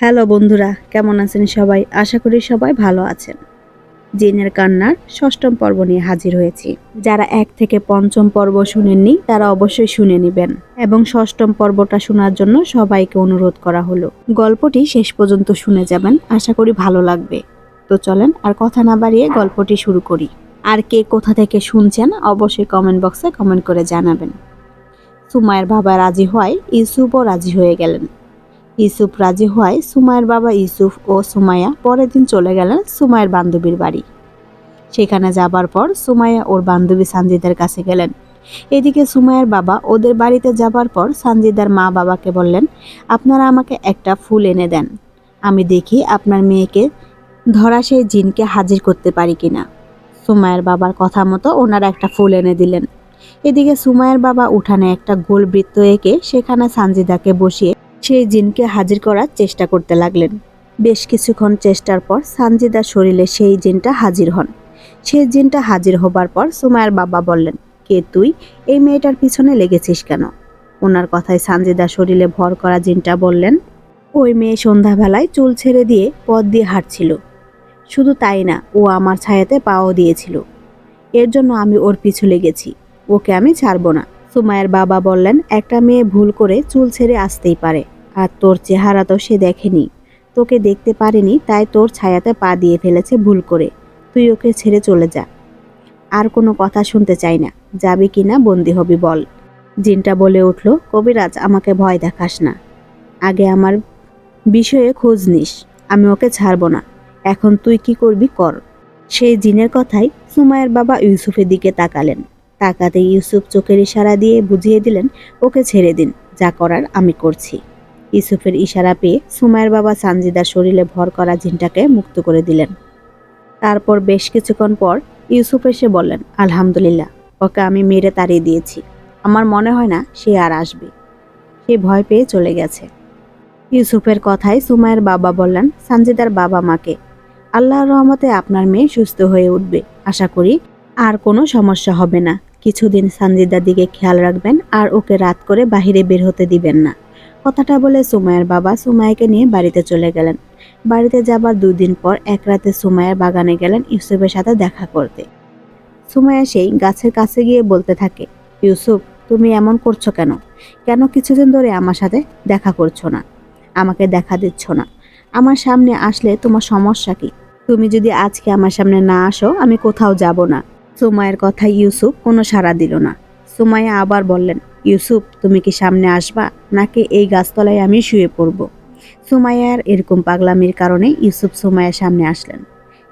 Hello বন্ধুরা, কেমন আছেন সবাই? আশা করি সবাই ভালো আছেন। জিনের কান্নার ষষ্ঠম পর্ব নিয়ে হাজির হয়েছি। যারা এক থেকে পঞ্চম পর্ব শুনেননি, তারা অবশ্যই শুনে নেবেন। এবং ষষ্ঠম পর্বটা শোনার জন্য সবাইকে অনুরোধ করা হলো। গল্পটি শেষ পর্যন্ত শুনে যাবেন। আশা করি ভালো লাগবে। তো চলেন আর কথা না বাড়িয়ে গল্পটি শুরু করি। আর কে কোথা থেকে শুনছেন অবশ্যই কমেন্ট বক্সে কমেন্ট করে জানাবেন। সুমায়ের বাবা রাজি হওয়ায় ইউসুফও রাজি হয়ে গেলেন। ইউসুফ রাজি হওয়ায় সুমায়ের বাবা ইউসুফ ও সুমাইয়া পরের দিন চলে গেলেন সুমায়ের বান্ধবীর বাড়ি। সেখানে যাবার পর সুমাইয়া ওর বান্ধবী সানজিদার কাছে গেলেন। এদিকে সুমাইয়ার বাবা ওদের বাড়িতে যাবার পর সানজিদার মা বাবাকে বললেন, আপনারা আমাকে একটা ফুল এনে দেন। আমি দেখি আপনার মেয়েকে ধরা সেই জিনকে হাজির করতে পারি কিনা? সুমায়ের বাবার কথা মতো ওনারা একটা ফুল এনে দিলেন। এদিকে সুমায়ের বাবা উঠানে একটা গোল বৃত্ত এঁকে সেখানে সানজিদাকে বসিয়ে সেই জিনকে হাজির করার চেষ্টা করতে লাগলেন। বেশ কিছুক্ষণ চেষ্টার পর সানজিদার শরীরে সেই জিনটা হাজির হন। সেই জিনটা হাজির হবার পর সুমায়ের বাবা বললেন, কে তুই? এই মেয়েটার পিছনে লেগেছিস কেন? ওনার কথায় সানজিদার শরীরে ভর করা জিনটা বললেন, ওই মেয়ে সন্ধ্যাবেলায় চুল ছেড়ে দিয়ে পথ দিয়ে হাঁটছিল। শুধু তাই না, ও আমার ছায়াতে পাও দিয়েছিল। এর জন্য আমি ওর পিছু লেগেছি। ওকে আমি ছাড়বো না। সুমায়ের বাবা বললেন, একটা মেয়ে ভুল করে চুল ছেড়ে আসতেই পারে। আর তোর চেহারা তো সে দেখেনি। তোকে দেখতে পারেনি, তাই তোর ছায়াতে পা দিয়ে ফেলেছে ভুল করে। তুই ওকে ছেড়ে চলে যা। আর কোনো কথা শুনতে চাই না। যাবি কি না বন্দি হবি বল। জিনটা বলে উঠল, কবিরাজ, আমাকে ভয় দেখাস না। আগে আমার বিষয়ে খোঁজ নিস। আমি ওকে ছাড়বো না। এখন তুই কি করবি কর। সেই জিনের কথাই সুমায়ের বাবা ইউসুফের দিকে তাকালেন। তাকাতে ইউসুফ চোখের ইশারা দিয়ে বুঝিয়ে দিলেন, ওকে ছেড়ে দিন, যা করার আমি করছি। ইউসুফের ইশারা পেয়ে সুমায়ের বাবা সানজিদার শরীরে ভর করা জিনটাকে মুক্ত করে দিলেন। তারপর বেশ কিছুক্ষণ পর ইউসুফ এসে বললেন, আলহামদুলিল্লাহ, ওকে আমি মেরে তাড়িয়ে দিয়েছি। আমার মনে হয় না সে আর আসবে। সে ভয় পেয়ে চলে গেছে। ইউসুফের কথায় সুমায়ের বাবা বললেন, সানজিদার বাবা মাকে আল্লাহর রহমতে আপনার মেয়ে সুস্থ হয়ে উঠবে। আশা করি আর কোনো সমস্যা হবে না। কিছুদিন সানজিদার দিকে খেয়াল রাখবেন আর ওকে রাত করে বাহিরে বের হতে দিবেন না। কথাটা বলে সুমায়ের বাবা সুমাইকে নিয়ে বাড়িতে চলে গেলেন। বাড়িতে যাবার দুদিন পর এক রাতে সুমায়ের বাগানে গেলেন ইউসুফের সাথে দেখা করতে। সুমায়া সেই গাছের কাছে গিয়ে বলতে থাকে, ইউসুফ, তুমি এমন করছ কেন? কেন কিছুদিন ধরে আমার সাথে দেখা করছ না? আমাকে দেখা দিচ্ছ না। আমার সামনে আসলে তোমার সমস্যা কি? তুমি যদি আজকে আমার সামনে না আসো, আমি কোথাও যাব না। সুমায়ের কথা ইউসুফ কোনো সাড়া দিল না। সুমাইয়া আবার বললেন, ইউসুফ, তুমি কি সামনে আসবা? নাকি এই গাছতলায় আমি শুয়ে পড়ব? সুমাইয়ার এরকম পাগলামির কারণে ইউসুফ সুমাইয়ার সামনে আসলেন।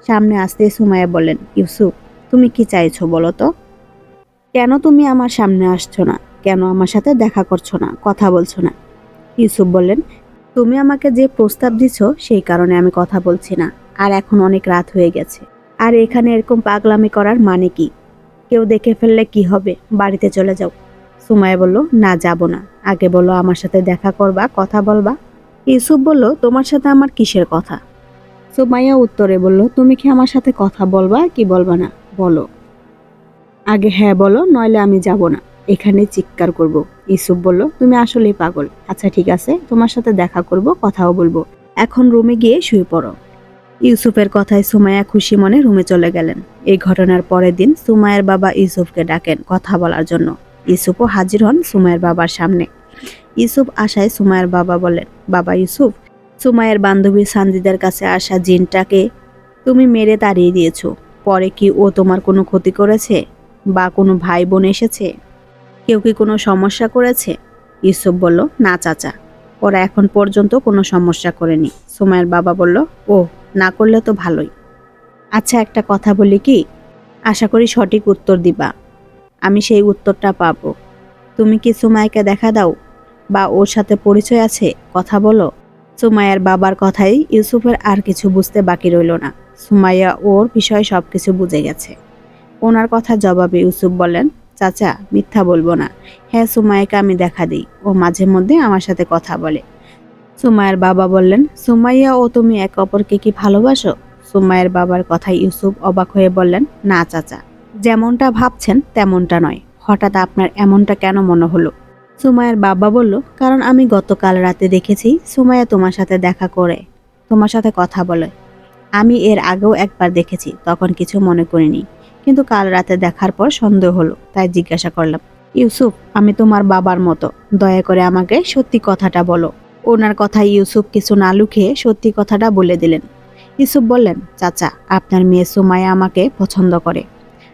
সামনে আসতে সুমাইয়া বললেন, ইউসুফ, তুমি কি চাইছো বলো তো? কেন তুমি আমার সামনে আসছো না? কেন আমার সাথে দেখা করছ না? কথা বলছো না? ইউসুফ বললেন তুমি আমাকে যে প্রস্তাব দিছো, সেই কারণে আমি কথা বলছি না। আর এখন অনেক রাত হয়ে গেছে। আর এখানে এরকম পাগলামি করার মানে কি? কেউ দেখে ফেললে কি হবে? বাড়িতে চলে যাও। সুমাইয়া বলল, না, যাব না। আগে বলো, আমার সাথে দেখা করবা, কথা বলবা? ইউসুফ বলল, তোমার সাথে আমার কিসের কথা? সুমাইয়া উত্তরে বলল, তুমি কি আমার সাথে কথা বলবা কি বলবা না? বলো। আগে হ্যাঁ বলো, নইলে আমি যাব না। এখানে চিৎকার করব। ইউসুফ বলল, তুমি আসলেই পাগল। আচ্ছা ঠিক আছে, তোমার সাথে দেখা করব, কথাও বলব। এখন রুমে গিয়ে শুয়ে পড়ো। ইউসুফের কথায় সুমাইয়া খুশি মনে রুমে চলে গেলেন। এই ঘটনার পরের দিন সুমাইয়ের বাবা ইউসুফকে ডাকেন কথা বলার জন্য। ইউসুফও হাজির হন সুমাইয়ের বাবার সামনে। ইউসুফ আশায় সুমাইয়ের বাবা বলেন, বাবা ইউসুফ সুমায়ের বান্ধবী সানজিদার কাছে আসা জিনটাকে তুমি মেরে তাড়িয়ে দিয়েছ। পরে কি ও তোমার কোনো ক্ষতি করেছে? বা কোনো ভাই বোন এসেছে? কেউ কি কোনো সমস্যা করেছে? ইউসুফ বলল, না, চাচা। ওরা এখন পর্যন্ত কোনো সমস্যা করেনি। সুমাইয়ের বাবা বলল ও না করলে তো ভালোই। আচ্ছা একটা কথা বলি কি? আশা করি সঠিক উত্তর দিবা। আমি সেই উত্তরটা পাবো। তুমি কি সুমাইকে দেখা দাও? বা ওর সাথে পরিচয় আছে? কথা বলো। সুমাইয়ার বাবার কথাই ইউসুফের আর কিছু বুঝতে বাকি রইল না। সুমাইয়া ওর বিষয়ে সব কিছু বুঝে গেছে। ওনার কথা জবাবে ইউসুফ বলেন চাচা, মিথ্যা বলব না। হ্যাঁ সুমাইয়াকে আমি দেখা দিই। ও মাঝে মধ্যে আমার সাথে কথা বলে। সুমাইয়ার বাবা বললেন, সুমাইয়া, ও তুমি একে অপরকে কি ভালোবাসো? সুমাইয়ের বাবার কথায় ইউসুফ অবাক হয়ে বললেন, না, চাচা। যেমনটা ভাবছেন, তেমনটা নয়। হঠাৎ আপনার এমনটা কেন মনে হলো? সুমাইয়ের বাবা বলল, কারণ আমি গতকাল রাতে দেখেছি সুমাইয়া তোমার সাথে দেখা করে, তোমার সাথে কথা বলে। আমি এর আগেও একবার দেখেছি, তখন কিছু মনে করিনি। কিন্তু কাল রাতে দেখার পর সন্দেহ হলো, তাই জিজ্ঞাসা করলাম, ইউসুফ, আমি তোমার বাবার মতো, দয়া করে আমাকে সত্যি কথাটা বলো। ওনার কথায় ইউসুফ কিছু না লুকিয়ে সত্যি কথাটা বলে দিলেন। ইউসুফ বললেন, চাচা, আপনার মেয়ে সুমাইয়া আমাকে পছন্দ করে।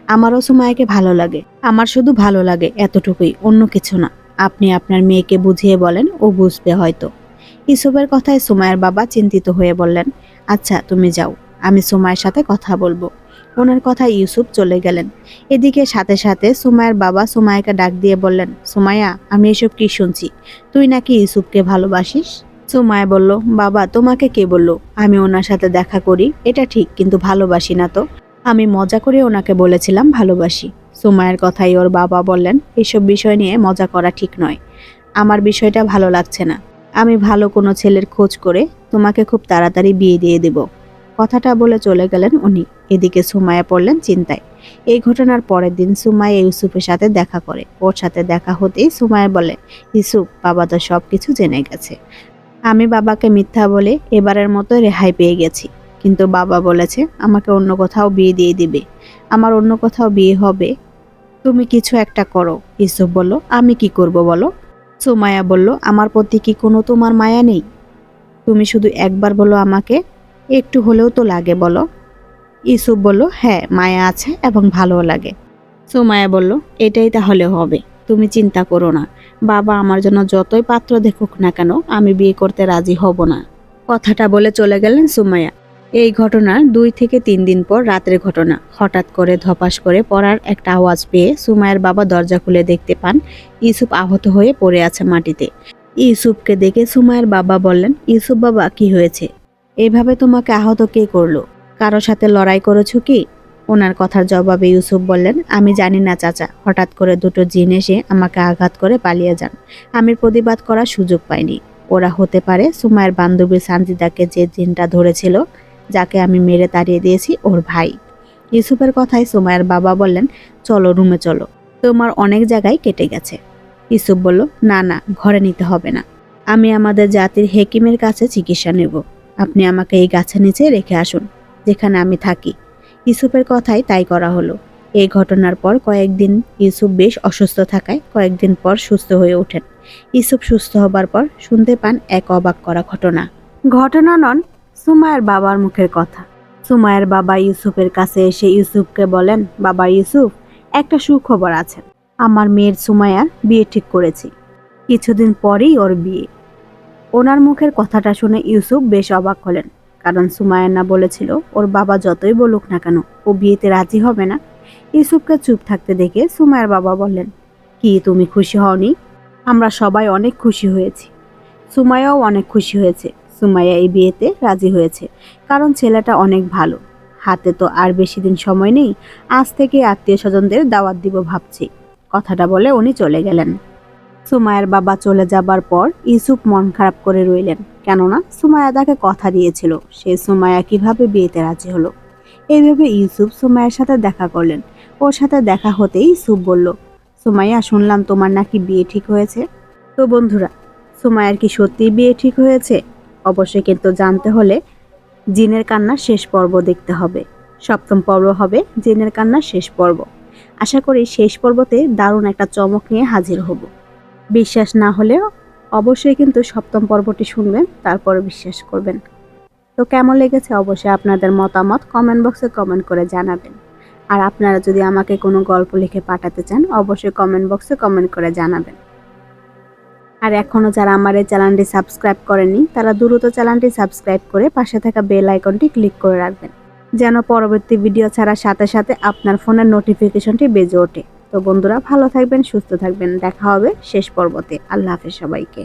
আমারও সুমাইয়াকে ভালো লাগে। আমার শুধু ভালো লাগে এতটুকুই, অন্য কিছু না। আপনি আপনার মেয়েকে বুঝিয়ে বলেন, ও বুঝবে হয়তো। ইউসুফের কথায় সুমাইয়ের বাবা চিন্তিত হয়ে বললেন আচ্ছা তুমি যাও। আমি সুমায়ের সাথে কথা বলব। ওনার কথায় ইউসুফ চলে গেলেন। এদিকে সাথে সাথে সুমায়ের বাবা সুমাইয়াকে ডাক দিয়ে বললেন, সুমাইয়া, আমি এসব কি শুনছি? তুই নাকি ইউসুফকে ভালোবাসিস? সুমায়া বলল, বাবা, তোমাকে কে বলল? আমি ওনার সাথে দেখা করি, এটা ঠিক, কিন্তু ভালোবাসি না তো। আমি মজা করে ওনাকে বলেছিলাম ভালোবাসি। সুমায়ের কথাই ওর বাবা বললেন, এসব বিষয় নিয়ে মজা করা ঠিক নয়। আমার বিষয়টা ভালো লাগছে না। আমি ভালো কোনো ছেলের খোঁজ করে তোমাকে খুব তাড়াতাড়ি বিয়ে দিয়ে দেব। কথাটা বলে চলে গেলেন উনি। এদিকে সুমায়া পড়লেন চিন্তায়। এই ঘটনার পরের দিন সুমাইয়া ইউসুফের সাথে দেখা করে। ওর সাথে দেখা হতেই সুমায়া বলে, ইউসুফ, বাবা তো সব কিছু জেনে গেছে। আমি বাবাকে মিথ্যা বলে এবারের মতো রেহাই পেয়ে গেছি। কিন্তু বাবা বলেছে, আমাকে অন্য কোথাও বিয়ে দিয়ে দিবে। আমার অন্য কোথাও বিয়ে হবে। তুমি কিছু একটা করো। ইউসুফ বলল, আমি কি করব বলো? সুমায়া বলল, আমার প্রতি কি কোনো তোমার মায়া নেই? তুমি শুধু একবার বলো আমাকে একটু হলেও তো লাগে বলো। ইউসুফ বলল হ্যাঁ মায়া আছে এবং ভালোও লাগে। সুমায়া বলল, এটাই তাহলে হবে, তুমি চিন্তা করো না। বাবা আমার জন্য যতই পাত্র দেখুক না কেন, আমি বিয়ে করতে রাজি হব না। কথাটা বলে চলে গেলেন সুমাইয়া। এই ঘটনার দুই থেকে তিন দিন পর রাতের ঘটনা। হঠাৎ করে ধপাস করে পড়ার একটা আওয়াজ পেয়ে সুমায়ের বাবা দরজা খুলে দেখতে পান ইউসুফ আহত হয়ে পড়ে আছে মাটিতে। ইউসুফকে দেখে সুমায়ের বাবা বললেন, ইউসুফ বাবা, কি হয়েছে? এভাবে তোমাকে আহত কে করল? কারও সাথে লড়াই করেছ কি? ওনার কথার জবাবে ইউসুফ বললেন, আমি জানি না, চাচা। হঠাৎ করে দুটো জিন এসে আমাকে আঘাত করে পালিয়ে যান। আমি প্রতিবাদ করার সুযোগ পাইনি। ওরা হতে পারে সুমায়ের বান্ধবী সানজিদাকে যে জিনটা ধরেছিল, যাকে আমি মেরে তাড়িয়ে দিয়েছি, ওর ভাই। ইউসুফের কথায় সুমায়ের বাবা বললেন, চলো, রুমে চলো। তোমার অনেক জায়গায় কেটে গেছে। ইউসুফ বলল, না না, ঘরে নিতে হবে না। আমি আমাদের জাতির হেকিমের কাছে চিকিৎসা নেব। আপনি আমাকে এই গাছের নিচে রেখে আসুন, যেখানে আমি থাকি। ইউসুফের কথাই তাই করা হলো। এই ঘটনার পর কয়েকদিন ইউসুফ বেশ অসুস্থ থাকায় কয়েকদিন পর সুস্থ হয়ে ওঠেন। ইউসুফ সুস্থ হবার পর শুনতে পান এক অবাক করা ঘটনা। ঘটনা নন সুমায়ের বাবার মুখের কথা। সুমায়ের বাবা ইউসুফের কাছে এসে ইউসুফকে বলেন, বাবা ইউসুফ, একটা সুখবর আছে। আমার মেয়ের সুমায়ার বিয়ে ঠিক করেছি। কিছুদিন পরেই ওর বিয়ে। ওনার মুখের কথাটা শুনে ইউসুফ বেশ অবাক হলেন, কারণ সুমায়ান্না বলেছিল, ওর বাবা যতই বলুক না কেন, ও বিয়েতে রাজি হবে না। ইউসুফকে চুপ থাকতে দেখে সুমায়ের বাবা বললেন, কি, তুমি খুশি হওনি? আমরা সবাই অনেক খুশি হয়েছি। সুমায়াও অনেক খুশি হয়েছে, সুমাইয়া এই বিয়েতে রাজি হয়েছে, কারণ ছেলেটা অনেক ভালো। হাতে তো আর বেশি দিন সময় নেই, আজ থেকে আত্মীয় স্বজনদের দাওয়াত দিব ভাবছি। কথাটা বলে উনি চলে গেলেন। সুমায়ের বাবা চলে যাবার পর ইউসুফ মন খারাপ করে রইলেন। কেননা সুমায়া তাকে কথা দিয়েছিল, সে সুমায়া কীভাবে বিয়েতে রাজি হলো। এইভাবে ইউসুফ সুমায়ের সাথে দেখা করলেন। ওর সাথে দেখা হতেই ইউসুফ বলল, সুমাইয়া, শুনলাম তোমার নাকি বিয়ে ঠিক হয়েছে? তো বন্ধুরা সুমায়ার কি সত্যিই বিয়ে ঠিক হয়েছে? অবশ্যই কিন্তু জানতে হলে জিনের কান্নার শেষ পর্ব দেখতে হবে। সপ্তম পর্ব হবে জিনের কান্নার শেষ পর্ব। আশা করি শেষ পর্বতে দারুণ একটা চমক নিয়ে হাজির হব। বিশ্বাস না হলেও অবশ্যই কিন্তু সপ্তম পর্বটি শুনবেন তারপরে বিশ্বাস করবেন। তো কেমন লেগেছে? অবশ্যই আপনাদের মতামত কমেন্ট বক্সে কমেন্ট করে জানাবেন। আর আপনারা যদি আমাকে কোনো গল্প লিখে পাঠাতে চান, অবশ্যই কমেন্ট বক্সে কমেন্ট করে জানাবেন। আর এখনও যারা আমার এই চ্যানেলটি সাবস্ক্রাইব করেনি তারা দ্রুত চ্যানেলটি সাবস্ক্রাইব করে পাশে থাকা বেল আইকনটি ক্লিক করে রাখবেন। যেন পরবর্তী ভিডিও ছাড়ার সাথে সাথে আপনার ফোনের নোটিফিকেশনটি বেজে ওঠে। তো বন্ধুরা ভালো থাকবেন সুস্থ থাকবেন। দেখা হবে শেষ পর্বতে। আল্লাহ হাফেজ সবাইকে।